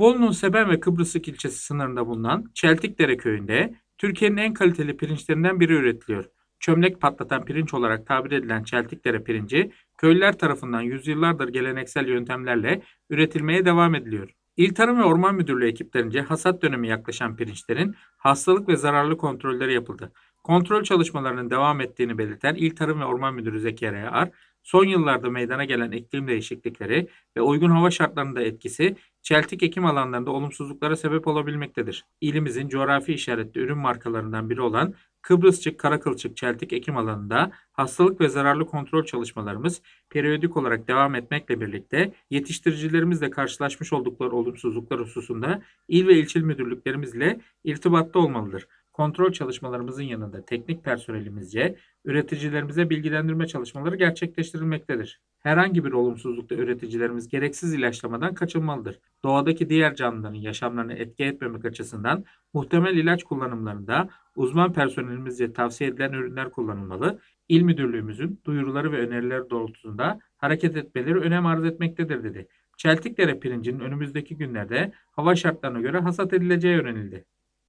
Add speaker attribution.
Speaker 1: Bolu'nun Seben ve Kıbrıslık ilçesi sınırında bulunan Çeltikdere köyünde Türkiye'nin en kaliteli pirinçlerinden biri üretiliyor. Çömlek patlatan pirinç olarak tabir edilen Çeltikdere pirinci köylüler tarafından yüzyıllardır geleneksel yöntemlerle üretilmeye devam ediliyor. İl Tarım ve Orman Müdürlüğü ekiplerince hasat dönemi yaklaşan pirinçlerin hastalık ve zararlı kontrolleri yapıldı. Kontrol çalışmalarının devam ettiğini belirten İl Tarım ve Orman Müdürü Zekeriya Ar, son yıllarda meydana gelen iklim değişiklikleri ve uygun hava şartlarının da etkisi çeltik ekim alanlarında olumsuzluklara sebep olabilmektedir. İlimizin coğrafi işaretli ürün markalarından biri olan Kıbrısçık Karakılçık çeltik ekim alanında hastalık ve zararlı kontrol çalışmalarımız periyodik olarak devam etmekle birlikte yetiştiricilerimizle karşılaşmış oldukları olumsuzluklar hususunda il ve ilçil müdürlüklerimizle irtibatta olmalıdır. Kontrol çalışmalarımızın yanında teknik personelimizce üreticilerimize bilgilendirme çalışmaları gerçekleştirilmektedir. Herhangi bir olumsuzlukta üreticilerimiz gereksiz ilaçlamadan kaçınmalıdır. Doğadaki diğer canlıların yaşamlarını etki etmemek açısından muhtemel ilaç kullanımlarında uzman personelimizce tavsiye edilen ürünler kullanılmalı. İl müdürlüğümüzün duyuruları ve önerileri doğrultusunda hareket etmeleri önem arz etmektedir dedi. Çeltikdere pirincinin önümüzdeki günlerde hava şartlarına göre hasat edileceği öğrenildi.